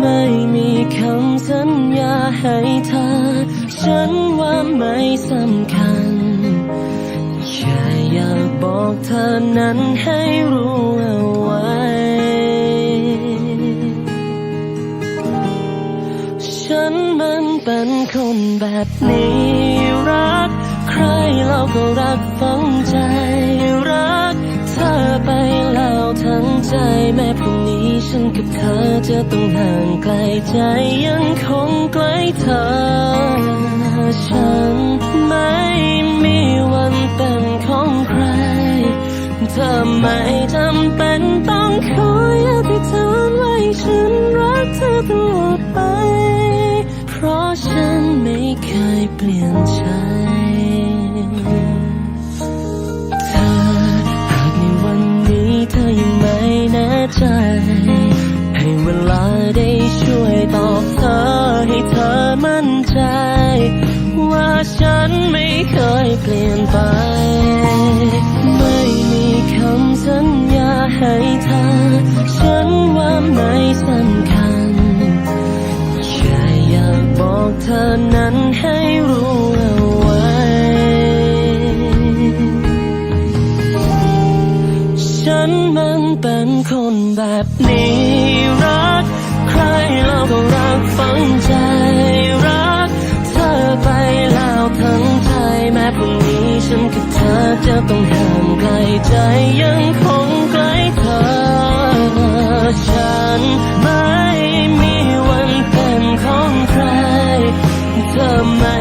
ไม่มีคำสัญญาให้เธอ ฉันว่าไม่สำคัญ แค่อยากบอกเธอนั้นให้รู้เอาไว้ ฉันมันเป็นคนแบบนี้รัก ใครเราก็รักฝังใจรัก เธอไปแล้วทั้งใจแม้พรุ่ง ฉันกับเธอจะต้องห่างไกลใจยังคงใกล้เธอ ฉันไม่มีวันเป็นของใคร เธอไม่จำเป็นต้องคอยอธิษฐานไว้ฉันรักเธอตลอดไป เพราะฉันไม่เคยเปลี่ยนใจ ฉันไม่เคยเปลี่ยนไป ไม่มีคำสัญญาให้เธอ ฉันว่าไม่สำคัญแค่อยากบอกเธอนั้นให้รู้เอาไว้ ฉันมันเป็นคนแบบนี้รัก ต้องห่างไกลใจยังคงใกล้เธอ ฉันไม่มีวันเป็นของใครเธอไม่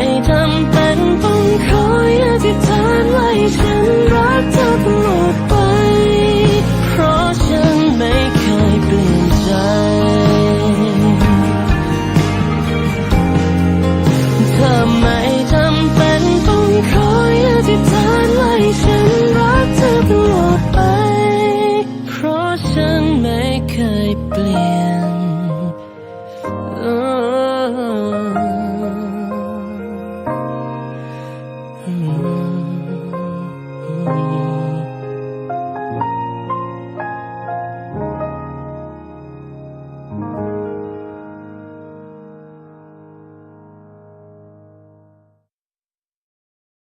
เค